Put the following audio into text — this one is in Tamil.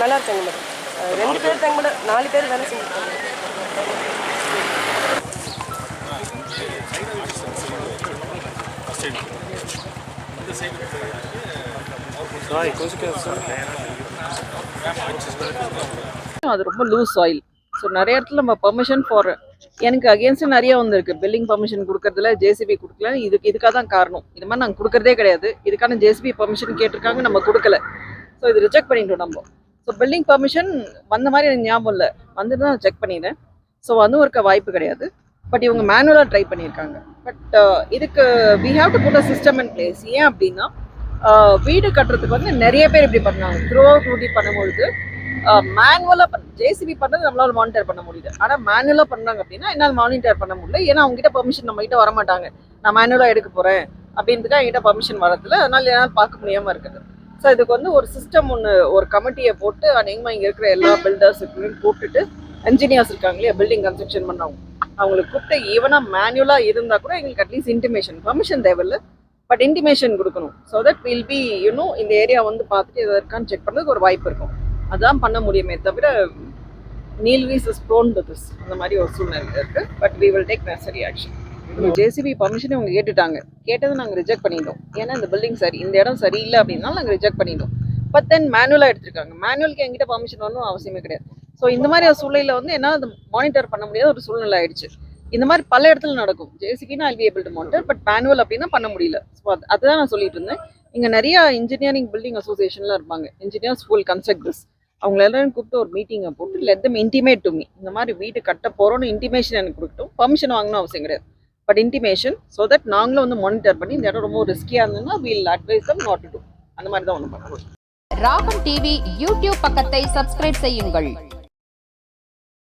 நல்லா இருக்காங்க மேடம். ரெண்டு பேர் தாங்க மேடம். நாலு பேர் வேலை செஞ்சுருக்காங்க அது ரொம்ப லூஸ் ஆயில் ஸோ நிறைய இடத்துல நம்ம பர்மிஷன் ஃபார் எனக்கு அகேன்ஸ்ட் நிறைய வந்திருக்கு. பில்டிங் பர்மிஷன் கொடுக்கறதுல ஜேசிபி கொடுக்கல. இதுக்கு இதுக்காக தான் காரணம். இது மாதிரி நாங்கள் கொடுக்கறதே கிடையாது. இதுக்கான ஜேசிபி பர்மிஷன் கேட்டிருக்காங்க நம்ம கொடுக்கல. ஸோ இது ரிஜெக்ட் பண்ணிட்டோம் நம்ம. ஸோ பில்டிங் பர்மிஷன் வந்த மாதிரி எனக்கு ஞாபகம் இல்லை. வந்துட்டு தான் செக் பண்ணிடுறேன் ஸோ அதுவும் இருக்க வாய்ப்பு கிடையாது. பட் இவங்க மேனுவலாக ட்ரை பண்ணியிருக்காங்க பட் uh, இதுக்கு we have to put a system in place ஏன் அப்படின்னா uh, வீடு கட்டுறதுக்கு வந்து நிறைய பேர் இப்படி பண்ணாங்க. த்ரோ அவுட் பண்ணும்பொழுது uh, மேனுவலாக பண்ண ஜேசிபி பண்ணது நம்மளால மானிட்டர் பண்ண முடியுது ஆனால் மேனுவலாக பண்ணாங்க அப்படின்னா என்னால் மானிட்டர் பண்ண முடியல. ஏன்னா அவங்க கிட்ட பெர்மிஷன் நம்ம கிட்ட வர மாட்டாங்க நான் மேனுவலாக எடுக்க போகிறேன் அப்படின்றதுக்காக என்கிட்ட பர்மிஷன் வரதில்ல அதனால என்னால் பார்க்க முடியாமல் இருக்குது. ஸோ இதுக்கு வந்து ஒரு சிஸ்டம் ஒன்று ஒரு கமிட்டியை போட்டு அநேகமாக இங்கே இருக்கிற எல்லா பில்டர்ஸ் கூப்பிட்டுட்டு இன்ஜினியர்ஸ் இருக்காங்க இல்லையா பில்டிங் கன்ஸ்ட்ரக்ஷன் பண்ணவங்க. அவங்களுக்கு கூப்பிட்டு ஈவனாக மேனுவலாக இருந்தால் கூட எங்களுக்கு அட்லீஸ்ட் இன்டிமேஷன் பர்மிஷன் தேவையில்ல. பட் இன்டிமேஷன் கொடுக்கணும். So that will be you know இந்த ஏரியா வந்து பார்த்துட்டு எதாவது இருக்கான்னு செக் பண்ணுறதுக்கு ஒரு வாய்ப்பு இருக்கும். அதான் பண்ண முடியுமே தவிர Nilgiris is prone to this அந்த மாதிரி ஒரு சூழ்நிலை இருக்குது but we will take necessary action JCB பர்மிஷனே அவங்க கேட்டுட்டாங்க. கேட்டதை நாங்கள் ரிஜெக்ட் பண்ணிட்டோம். ஏன்னா இந்த பில்டிங் சரி இந்த இடம் சரியில்லை அப்படின்னா நாங்கள் ரிஜெக்ட் பண்ணிட்டோம். பட் தென் மேனுவலாக எடுத்திருக்காங்க. மேனுவலுக்கு எங்கிட்ட பர்மிஷன் ஒன்றும் அவசியமே கிடையாது. ஸோ இந்த மாதிரி ஒரு சூழ்நிலையில் வந்து என்ன அது மானிட்டர் பண்ண முடியாத ஒரு சூழ்நிலை ஆயிடுச்சு. இந்த மாதிரி பல இடத்துல நடக்கும். ஜேசிபினா I'll able to monitor but manual அப்படின்னா பண்ண முடியல. ஸோ அது அதுதான் நான் சொல்லிட்டு இருந்தேன். இங்கே நிறைய இன்ஜினியரிங் பில்டிங் அசோசியேஷன்லாம் இருப்பாங்க. இன்ஜினியர்ஸ் ஃபுல் கன்ஸ்ட்ரக்டர்ஸ் அவங்க எல்லாரும் கூப்பிட்டு ஒரு மீட்டிங்கை போட்டு let them intimate to me இந்த மாதிரி வீடு கட்ட போகிறோன்னு இன்டிமேஷன் எனக்கு கொடுக்கட்டும். பர்மிஷன் வாங்கணும் அவசியம் கிடையாது. பட் இன்டிமேஷன் ஸோ தட் நாங்களும் வந்து மானிட்டர் பண்ணி இந்த இடம் ரொம்ப ரிஸ்கியாக இருந்ததுன்னா we'll advise them not to அந்த மாதிரி தான் ஒன்று பண்ணுவோம் ராகம் டிவி யூடியூப் பக்கத்தை சப்ஸ்கிரைப் செய்யுங்கள்.